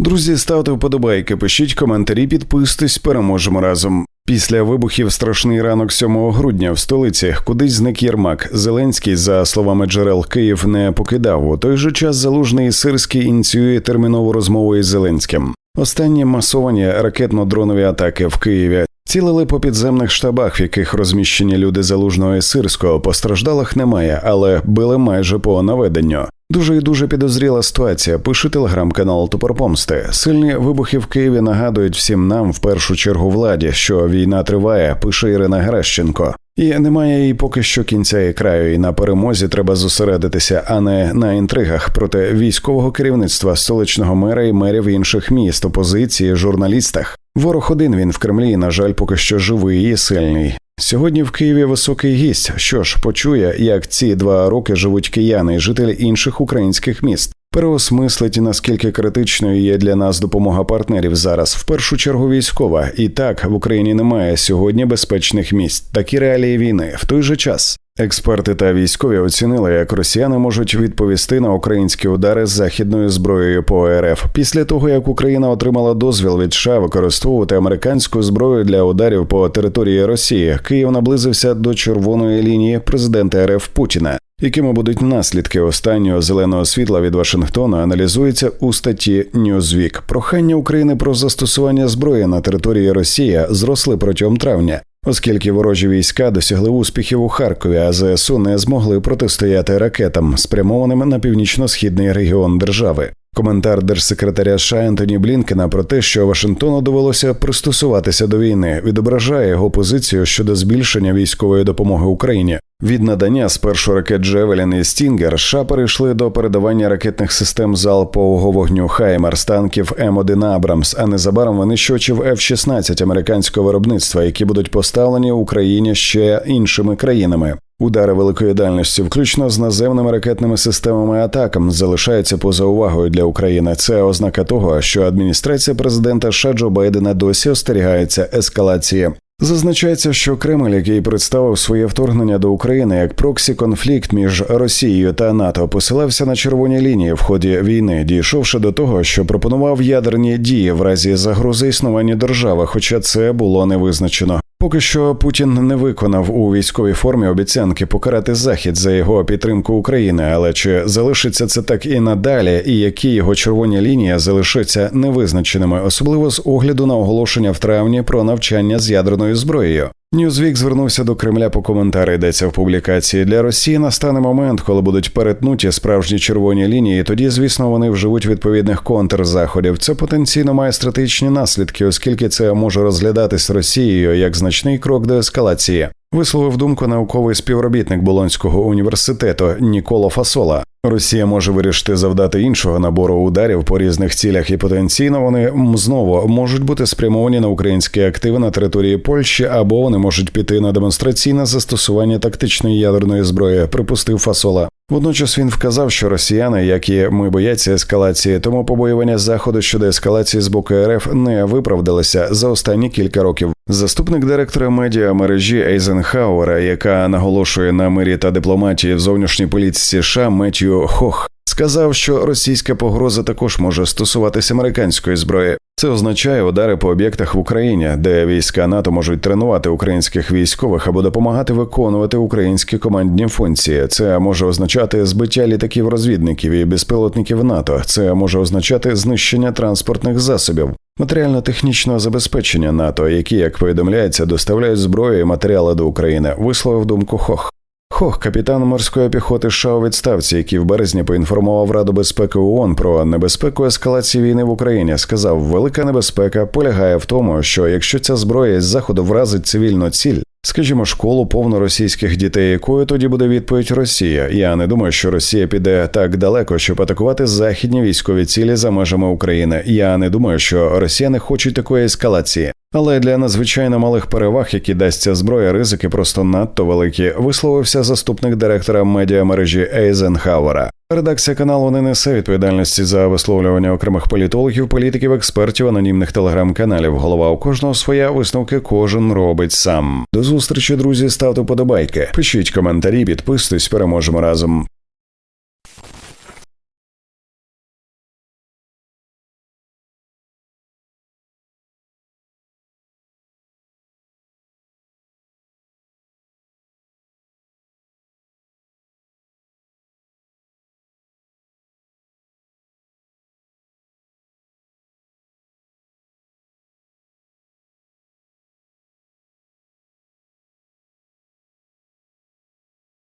Друзі, ставте вподобайки, пишіть коментарі, підписуйтесь, переможемо разом. Після вибухів страшний ранок 7 грудня в столиці кудись зник Єрмак. Зеленський, за словами джерел Київ, не покидав. У той же час залужний сирський ініціює термінову розмову із Зеленським. Останні масовані ракетно-дронові атаки в Києві цілили по підземних штабах, в яких розміщені люди залужного і сирського. Постраждалих немає, але били майже по наведенню. Дуже і дуже підозріла ситуація. Пише телеграм-канал Топорпомсти. Сильні вибухи в Києві нагадують всім нам, в першу чергу, владі, що війна триває. Пише Ірина Геращенко. І немає їй поки що кінця і краю. І на перемозі треба зосередитися, а не на інтригах проти військового керівництва столичного мера і мерів інших міст, опозиції, журналістах. Ворог один він в Кремлі. На жаль, поки що живий і сильний. Сьогодні в Києві високий гість. Що ж почує, як ці два роки живуть кияни жителі інших українських міст. Переосмислить, наскільки критичною є для нас допомога партнерів зараз, в першу чергу військова. І так в Україні немає сьогодні безпечних місць. Такі реалії війни в той же час. Експерти та військові оцінили, як росіяни можуть відповісти на українські удари з західною зброєю по РФ після того, як Україна отримала дозвіл від США використовувати американську зброю для ударів по території Росії. Київ наблизився до червоної лінії президента РФ Путіна. Якими будуть наслідки останнього зеленого світла від Вашингтона, аналізується у статті Newsweek. Прохання України про застосування зброї на території Росії зросли протягом травня. Оскільки ворожі війська досягли успіхів у Харкові, а ЗСУ не змогли протистояти ракетам, спрямованим на північно-східний регіон держави. Коментар держсекретаря США Ентоні Блінкена про те, що Вашингтону довелося пристосуватися до війни, відображає його позицію щодо збільшення військової допомоги Україні. Від надання спершу ракет Джевелін і Стінгер США перейшли до передавання ракетних систем залпового вогню Хаймер танків М1 Абрамс, а незабаром винищувачів F-16 американського виробництва, які будуть поставлені Україні ще іншими країнами. Удари великої дальності, включно з наземними ракетними системами атакам, залишаються поза увагою для України. Це ознака того, що адміністрація президента США Джо Байдена досі остерігається ескалації. Зазначається, що Кремль, який представив своє вторгнення до України як проксі конфлікт між Росією та НАТО, посилався на червоні лінії в ході війни, дійшовши до того, що пропонував ядерні дії в разі загрози існування держави, хоча це було не визначено. Поки що Путін не виконав у військовій формі обіцянки покарати захід за його підтримку України, але чи залишиться це так і надалі, і які його червоні лінії залишаться невизначеними, особливо з огляду на оголошення в травні про навчання з ядерною зброєю. Ньюзвік звернувся до Кремля по коментарі. Йдеться в публікації для Росії. Настане момент, коли будуть перетнуті справжні червоні лінії. Тоді, звісно, вони вживуть відповідних контрзаходів. Це потенційно має стратегічні наслідки, оскільки це може розглядатись Росією як значний крок до ескалації. Висловив думку науковий співробітник Болонського університету Ніколо Фасола. Росія може вирішити завдати іншого набору ударів по різних цілях, і потенційно вони знову можуть бути спрямовані на українські активи на території Польщі, або вони можуть піти на демонстраційне застосування тактичної ядерної зброї. Припустив Фасола. Водночас він вказав, що росіяни, як і ми бояться ескалації, тому побоювання заходу щодо ескалації з боку РФ не виправдалися за останні кілька років. Заступник директора медіа мережі Ейзенхауера, яка наголошує на мирі та дипломатії в зовнішній політиці США Меттью Хох, сказав, що російська погроза також може стосуватися американської зброї. Це означає удари по об'єктах в Україні, де війська НАТО можуть тренувати українських військових або допомагати виконувати українські командні функції. Це може означати збиття літаків розвідників і безпілотників НАТО. Це може означати знищення транспортних засобів. Матеріально-технічного забезпечення НАТО, які, як повідомляється, доставляють зброю і матеріали до України, висловив думку Хох. Хох, капітан морської піхоти США у відставці, який в березні поінформував Раду безпеки ООН про небезпеку ескалації війни в Україні, сказав, велика небезпека полягає в тому, що якщо ця зброя з заходу вразить цивільну ціль, Скажімо, школу повну російських дітей, якою тоді буде відповідь Росія. Я не думаю, що Росія піде так далеко, щоб атакувати західні військові цілі за межами України. Я не думаю, що Росіяни хочуть такої ескалації. Але для надзвичайно малих переваг, які дасть ця зброя, ризики просто надто великі. Висловився заступник директора медіамережі Ейзенхауера. Редакція каналу не несе відповідальності за висловлювання окремих політологів, політиків, експертів, анонімних телеграм-каналів. Голова у кожного своя висновки кожен робить сам. До зустрічі, друзі. Ставте подобайки, пишіть коментарі, підписуйтесь, переможемо разом.